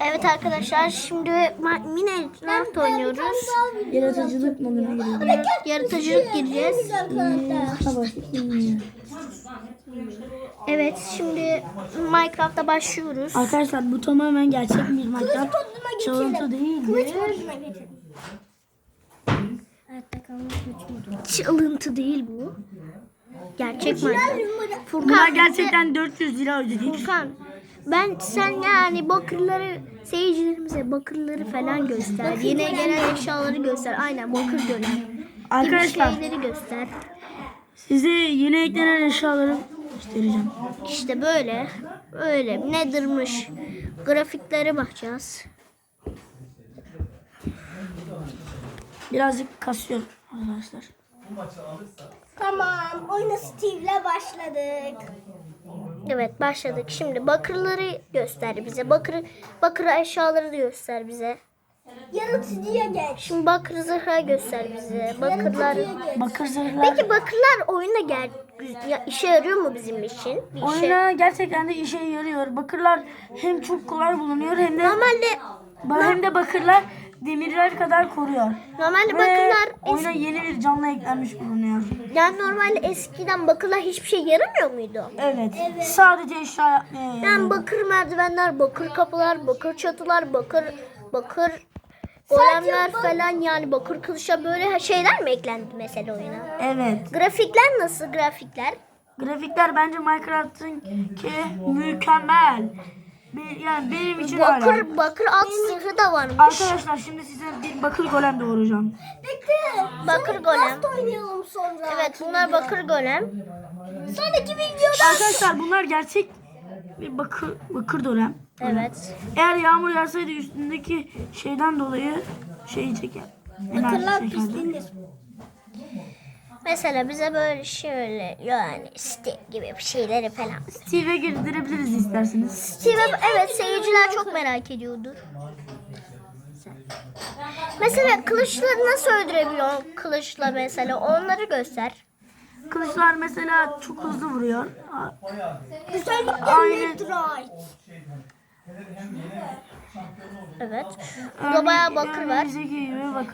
Evet arkadaşlar şimdi ma- Minecraft oynuyoruz. Yaratıcılık moduna giriyorum. Yaratıcılık gireceğiz. Evet şimdi Minecraft'a başlıyoruz. Arkadaşlar bu tamamen gerçek bir Minecraft. Çalıntı değildir. Çalıntı değil bu. Gerçek Minecraft. Furkan, gerçekten 400 lira ödedik. Furkan ben sen yani bakırları seyircilerimize bakırları falan göster. Yeni gelen eşyaları göster. Aynen bakır. Gibi Arkadaşlar şeyleri göster. size yeni eklenen eşyaları göstereceğim. İşte böyle. Öyle. Nedirmiş? Grafiklere bakacağız. Birazcık kasıyor arkadaşlar. Tamam, oyuna Steve'le başladık. Evet başladık. Şimdi bakırları göster bize. Bakır bakır eşyaları da göster bize. Yaratıcıya geç. Şimdi bakır zırha göster bize. Bakırlar. Bakır zırhlar. Peki bakırlar oyunda gel ya, işe yarıyor mu bizim için? Bir. Oyuna gerçekten de işe yarıyor. Bakırlar hem çok kolay bulunuyor hem de Normalde hem de bakırlar demirler kadar koruyor. normalde Ve bakırlar oyuna yeni bir canlı eklenmiş bulunuyor. yani normalde eskiden bakırlar hiçbir şey yaramıyor muydu? Evet. Sadece eşya yapmaya yarıyor. Yani bakır merdivenler, bakır kapılar, bakır çatılar, bakır bakır golemler falan yani bakır kılıçlar böyle şeyler mi eklendi mesela oyuna? Evet. Grafikler nasıl grafikler? Grafikler bence Minecraft'ın ki mükemmel. Bir- Yani benim için öyle. Bakır bakır alt zırhı da varmış. Arkadaşlar şimdi size bir bakır golem doğuracağım. Bekle. Bakır golem. Rust oynayalım sonra. Evet bunlar bakır golem. Sonraki videoda Arkadaşlar bunlar gerçek bir bakır bakır golem. Evet. Eğer yağmur yağsaydı üstündeki şeyden dolayı şeyi çeker. Enerji Hatırlat çekerdi. pisliğindir. Mesela bize böyle şöyle yani Steve gibi bir şeyleri falan. Steve'e girdirebiliriz isterseniz. Steve evet seyirciler çok merak ediyordur. Mesela kılıçları nasıl öldürebiliyorsun kılıçla mesela onları göster. Kılıçlar mesela çok hızlı vuruyor. Özellikle Aynen. Netherite. Evet. Burada bayağı bakır var.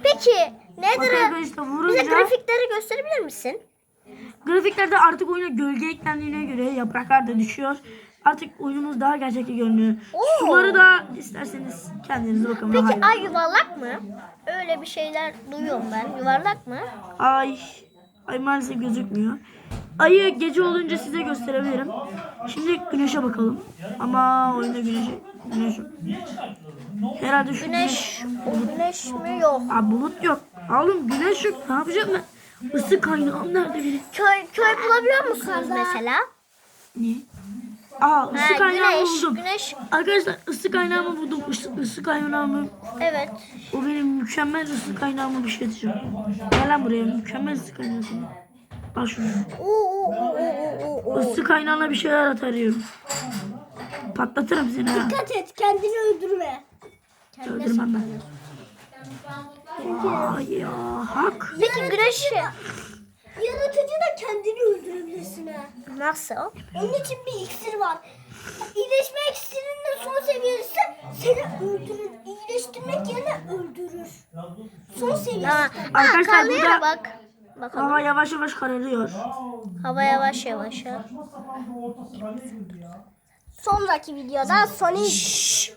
Peki nedir? işte Bize vurunca grafikleri gösterebilir misin? grafiklerde artık oyuna gölge eklendiğine göre yapraklar da düşüyor. Artık oyunumuz daha gerçekçi görünüyor. Oo. Suları da isterseniz kendiniz bakın. Peki ay yuvarlak mı? Öyle bir şeyler duyuyorum ben. Yuvarlak mı? Ay, ay maalesef gözükmüyor. Ayı gece olunca size gösterebilirim. Şimdi güneşe bakalım. Ama oyunda güneş güneş yok. Herhalde şu Güneş, o güneş mi yok? Aa, bulut yok. Oğlum güneş yok. Ne yapacağım ben? Isı kaynağım nerede benim? Köy, köy bulabiliyor musunuz mesela? Ne? Aa ısı Ha, kaynağımı güneş, buldum. güneş. Arkadaşlar ısı kaynağımı buldum. Isı, ısı kaynağımı. Evet. O benim mükemmel ısı kaynağımı bir şey atacağım. Gel lan buraya mükemmel ısı kaynağı. Al şunu. Isı kaynağına bir şeyler atarıyorum. Patlatırım seni ha. Dikkat et kendini öldürme. Öldürmem ben. Vay ya hak. Peki güneş Yaratıcı da kendini öldürebilirsin ha. nasıl? Onun için bir iksir var. İyileşme iksirinin son seviyesi seni öldürür. İyileştirmek yerine öldürür. Son seviyesi. Ha, Arkadaşlar burada- bak. Bakalım. Hava yavaş yavaş kararıyor. Hava yavaş yavaş. ha. Sonraki videoda Sonic.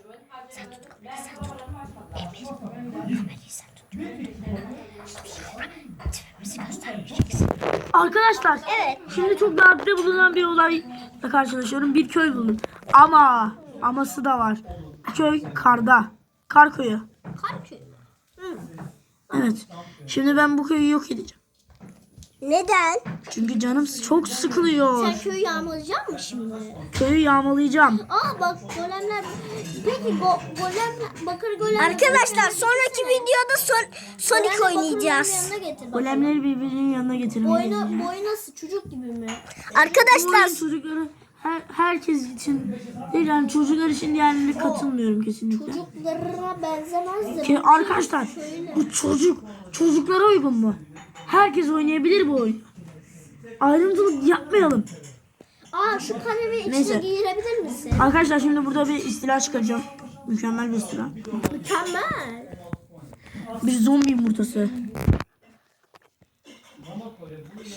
Arkadaşlar Evet. şimdi çok nadir bulunan bir olayla karşılaşıyorum. Bir köy buldum. Ama aması da var. Köy karda. Kar köyü. Evet. Şimdi ben bu köyü yok edeceğim. Neden? Çünkü canım çok sıkılıyor. Sen köyü yağmalayacak mısın şimdi? Köyü yağmalayacağım. Aa bak golemler. Peki go, golem bakır golem. Arkadaşlar sonraki videoda son, Sonic oynayacağız. Yanına getir bak. Golemleri birbirinin yanına getirmeye Boynu, boyu nasıl çocuk gibi mi? Arkadaşlar oyun çocukları her, herkes için değil yani çocuklar için diğerlerine katılmıyorum kesinlikle. Çocuklara benzemezdir. Ki arkadaşlar bu çocuk çocuklara uygun mu? Herkes oynayabilir bu oyunu. Ayrımcılık yapmayalım. Aa şu kalemi içine Neyse. giyirebilir misin? Arkadaşlar şimdi burada bir istila çıkaracağım. Mükemmel bir restoran. Mükemmel. Bir zombi yumurtası.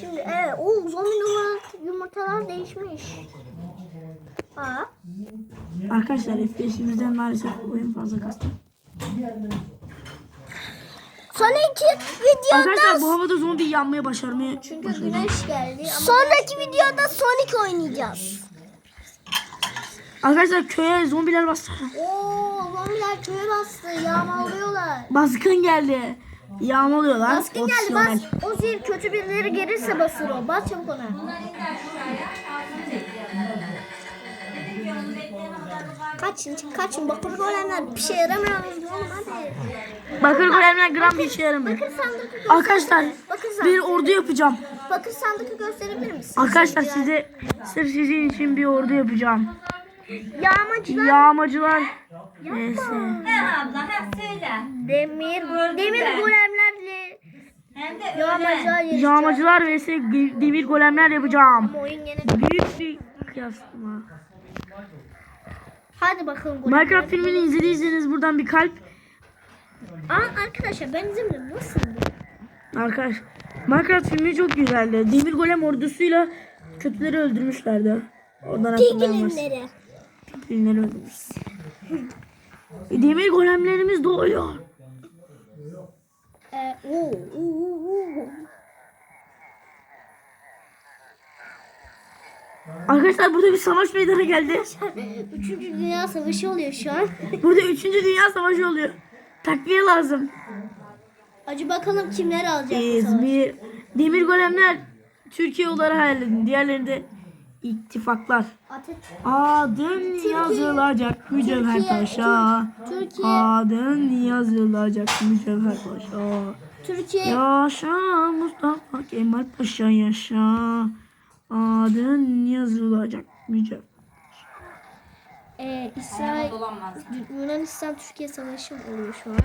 Şimdi evet o zombi numara- yumurtalar değişmiş. Aa. Arkadaşlar FPS'imizden maalesef oyun fazla kastı. Sonraki videoda Arkadaşlar bu havada zombi yanmaya başarmaya Çünkü güneş geldi ama sonraki videoda Sonic oynayacağız. Arkadaşlar köye zombiler bastı. Oo zombiler köye bastı yağmalıyorlar. Baskın geldi. Yağmalıyorlar. Baskın geldi bas. O zil kötü birileri gelirse basır o. Bas çabuk ona. Kaçın kaçın bakır golemler bir şey yaramıyorsunuz oğlum hadi. Bakır golemler gram bir işe yaramıyor. Bakır sandıkı Arkadaşlar Bakır bir ordu yapacağım. Bakır sandıkı gösterebilir misin? Arkadaşlar size sırf sizin için bir ordu yapacağım. Yağmacılar. Yağmacılar. Neyse. abla ha söyle. Demir. Demir golemlerle Hem de yağmacılar yarışacak. Yağmacılar vs demir golemler yapacağım. Ama oyun gene. Büyük bir kıyaslama. Hadi bakalım. Minecraft filmini izlediyseniz buradan bir kalp. Aa, arkadaşlar ben izlemedim. Nasıldı? Arkadaş Minecraft filmi çok güzeldi. Demir golem ordusuyla kötüleri öldürmüşlerdi. Ondan hatırlamaz. Piglinleri. Öldürmüş. Demir golemlerimiz doğuyor. Ee, oo, oo. Arkadaşlar burada bir savaş meydana geldi. Üçüncü Dünya Savaşı oluyor şu an. Burada 3. Dünya Savaşı oluyor. Takviye lazım. Acı bakalım kimler alacak bu savaşı. İzmir. Demir golemler Türkiye olarak hayal Diğerleri de ittifaklar. Adın yazılacak mücevher Türkiye, taşa. Türkiye, Adın yazılacak mücevher taşa. Türkiye, Yaşa Mustafa Kemal Paşa yaşa. Adın yazılacak mücevher. e, İsrail. Yunanistan Türkiye Savaşı oluyor şu an.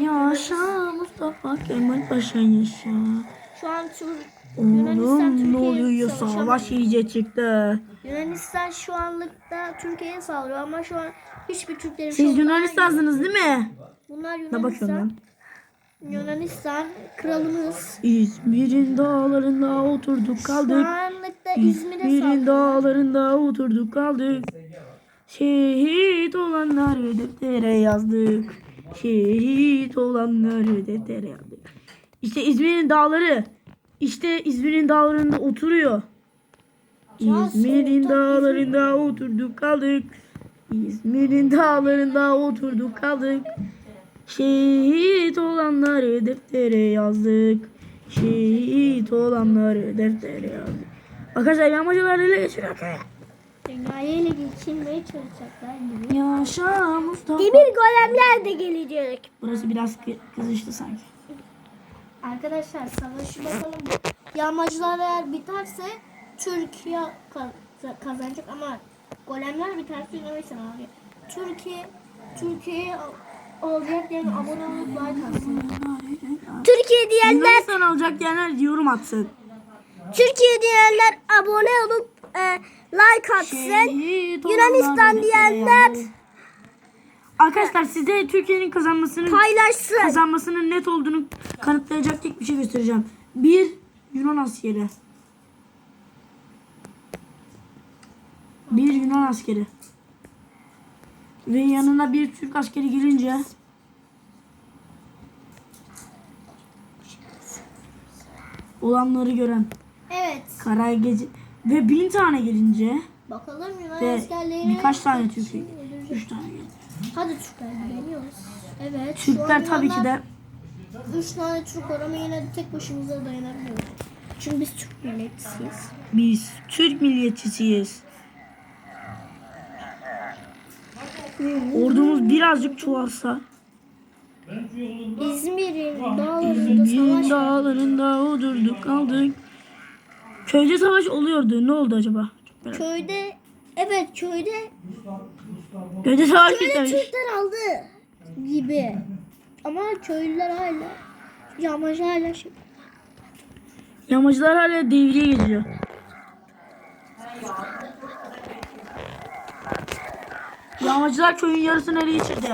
Yaşa Mustafa Kemal Paşa yaşa. Şu an Yunanistan Oğlum ne Türkiye oluyor ya savaşı savaş iyice çıktı. Yunanistan şu anlıkta Türkiye'ye saldırıyor ama şu an hiçbir Türklerin Siz şu an- Yunanistan'sınız değil mi? Bunlar Ne bakıyorum Yunanistan. kralımız. İzmir'in dağlarında oturduk Şu kaldık. anlıkta İzmir'e İzmir'in dağlarında oturduk kaldık. Şehit olanları deftere yazdık. Şehit olanları deftere yazdık. İşte İzmir'in dağları. İşte İzmir'in dağlarında oturuyor. İzmir'in dağlarında oturduk kaldık. İzmir'in dağlarında oturduk kaldık. Şehit olanları deftere yazdık. Şehit olanları deftere yazdık. Arkadaşlar yağmacılar ele geçiriyor köye. Dünyayı ele geçirmeye çalışacaklar gibi. Yaşa Mustafa. Demir golemler de gelecek. Burası biraz kı- kızıştı sanki. Arkadaşlar savaşı bakalım. Yağmacılar eğer biterse Türkiye ka- kazanacak ama golemler biterse Yunanistan abi. Türkiye Türkiye olacak diyen abone olup like atsın. Türkiye diyenler, Yunanistan alacak diyenler yorum atsın. Türkiye diyenler abone olup e, like atsın. Şehit Yunanistan olanları diyenler. Arkadaşlar size Türkiye'nin kazanmasının paylaşsın. kazanmasının net olduğunu kanıtlayacak tek bir şey göstereceğim. Bir Yunan askeri. Bir Yunan askeri. Ve yanına bir Türk askeri girince olanları gören Evet. Karay gece ve bin tane gelince Bakalım Yunan ve askerleri. birkaç tane Türk üç tane gelince. Hadi Türkler deniyoruz. Evet. Türkler tabii ki de Üç tane Türk var ama yine de tek başımıza dayanamıyoruz. Çünkü biz Türk milletisiyiz. biz Türk milliyetçisiyiz. Ordumuz birazcık çoğalsa İzmir'in dağlarında İzmir'in dağlarında oturduk kaldık. Köyde savaş oluyordu. Ne oldu acaba? Köyde evet köyde Köyde savaş köyde bitmemiş. Türkler aldı gibi. Ama köylüler hala yağmacı hala şey. Yamacılar hala devriye geçiyor. Yağmacılar köyün yarısını ele geçirdi.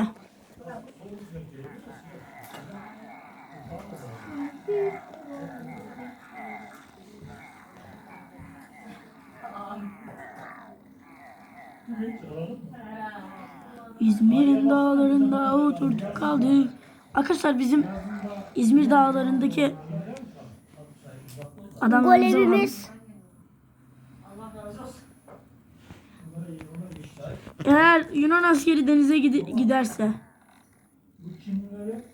İzmir'in dağlarında oturduk kaldık. Arkadaşlar bizim İzmir dağlarındaki adamlarımıza bakalım. Golevimiz. Eğer Yunan askeri denize gide- giderse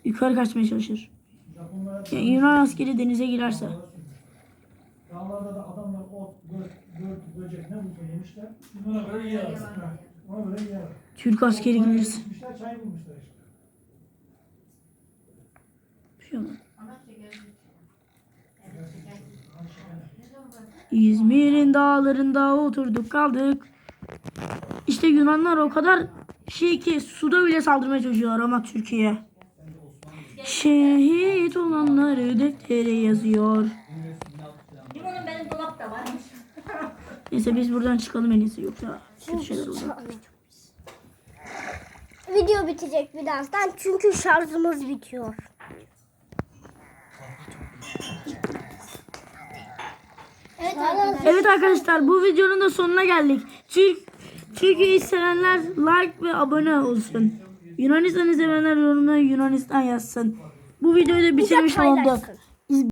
yukarı kaçmaya çalışır. Yani Yunan askeri denize girerse Dağlarda da adamlar ot, böl, böcek ne bulsa yemişler. Bunlara böyle yiyorlar. Ona böyle yiyorlar. Türk askeri gelirse. Çay bulmuşlar işte. Bir şey olmaz. İzmir'in dağlarında oturduk kaldık. İşte Yunanlar o kadar şey ki suda bile saldırmaya çalışıyorlar ama Türkiye. Şehit olanları deftere yazıyor. Limonun benim dolapta varmış. Neyse biz buradan çıkalım en iyisi yoksa kötü şeyler olur. Video bitecek birazdan çünkü şarjımız bitiyor. Evet arkadaşlar. Evet arkadaşlar bu videonun da sonuna geldik. Türk Türkiye'yi sevenler like ve abone olsun. Yunanistan'ı sevenler yorumlara Yunanistan yazsın. Bu videoyu da bitirmiş olduk.